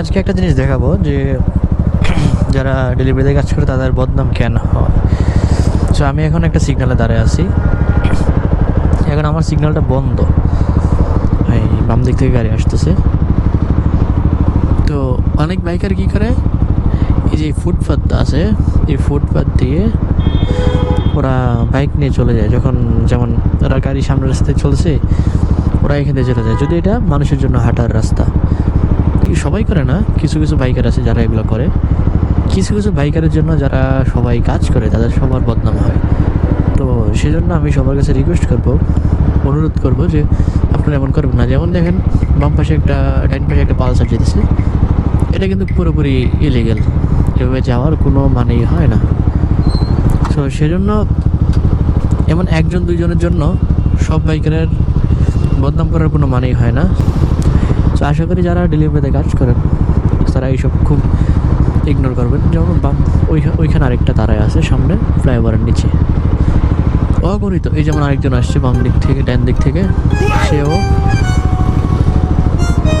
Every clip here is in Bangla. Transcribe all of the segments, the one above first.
আজকে একটা জিনিস দেখাবো যে যারা ডেলিভারিতে কাজ করে তাদের বদনাম কেন হয়। সো আমি এখন একটা সিগনালে দাঁড়িয়ে আছি। এখন আমার সিগনালটা বন্ধ। এই বাম দিক থেকে গাড়ি আসতেছে। তো অনেক বাইকার কী করে? এই যে ফুটপাথ আছে, এই ফুটপাথ দিয়ে ওরা বাইক নিয়ে চলে যায়। যখন যেমন ওরা গাড়ি সামনের রাস্তায় চলছে, ওরা এখান থেকে চলে যায়। যদি এটা মানুষের জন্য হাঁটার রাস্তা। সবাই করে না? কিছু কিছু বাইকার আছে যারা এগুলো করে। কিছু কিছু বাইকারের জন্য যারা সবাই কাজ করে, তাদের সবার বদনাম হয়। তো সেজন্য আমি সবার কাছে রিকোয়েস্ট করব, অনুরোধ করব যে আপনারা এমন করবেন না। যেমন দেখেন, বাম পাশে একটা ডাইন পাশে একটা পালসার যেতেছে। এটা কিন্তু পুরোপুরি ইলিগেল এভাবে যাওয়ার কোনো মানেই হয় না। তো সেজন্য এমন একজন, দুইজনের জন্য সব বাইকারের বদনাম করার কোনো মানেই হয় না। তো আশা করি যারা ডেলিভারিতে কাজ করেন, তারা এইসব খুব ইগনোর করবেন। যেমন বাম, ওই ওইখানে আরেকটা তারাই আছে, সামনে ফ্লাইওভারের নিচে। অগণিত, এই যেমন আরেকজন আসছে বাম দিক থেকে, ডান দিক থেকে, সেও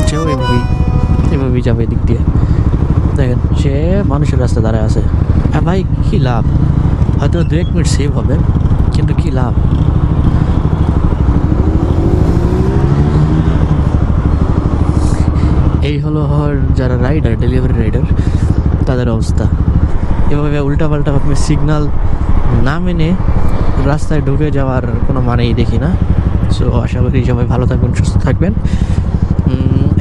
সেও এভাবেই এভাবেই যাবে এদিক দিয়ে। দেখেন, সে মানুষের রাস্তা দাঁড়ায় আছে। হ্যাঁ ভাই, কী লাভ? হয়তো দু এক মিনিট সেভ হবে, কিন্তু কী লাভ? এই হলো যারা রাইডার ডেলিভারি রাইডার তাদের অবস্থা। এভাবে উল্টাপাল্টাভাবে সিগনাল না মেনে রাস্তায় ঢুকে যাওয়ার কোনো মানেই দেখি না। সো আশা করি সবাই ভালো থাকবেন, সুস্থ থাকবেন।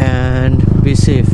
And be safe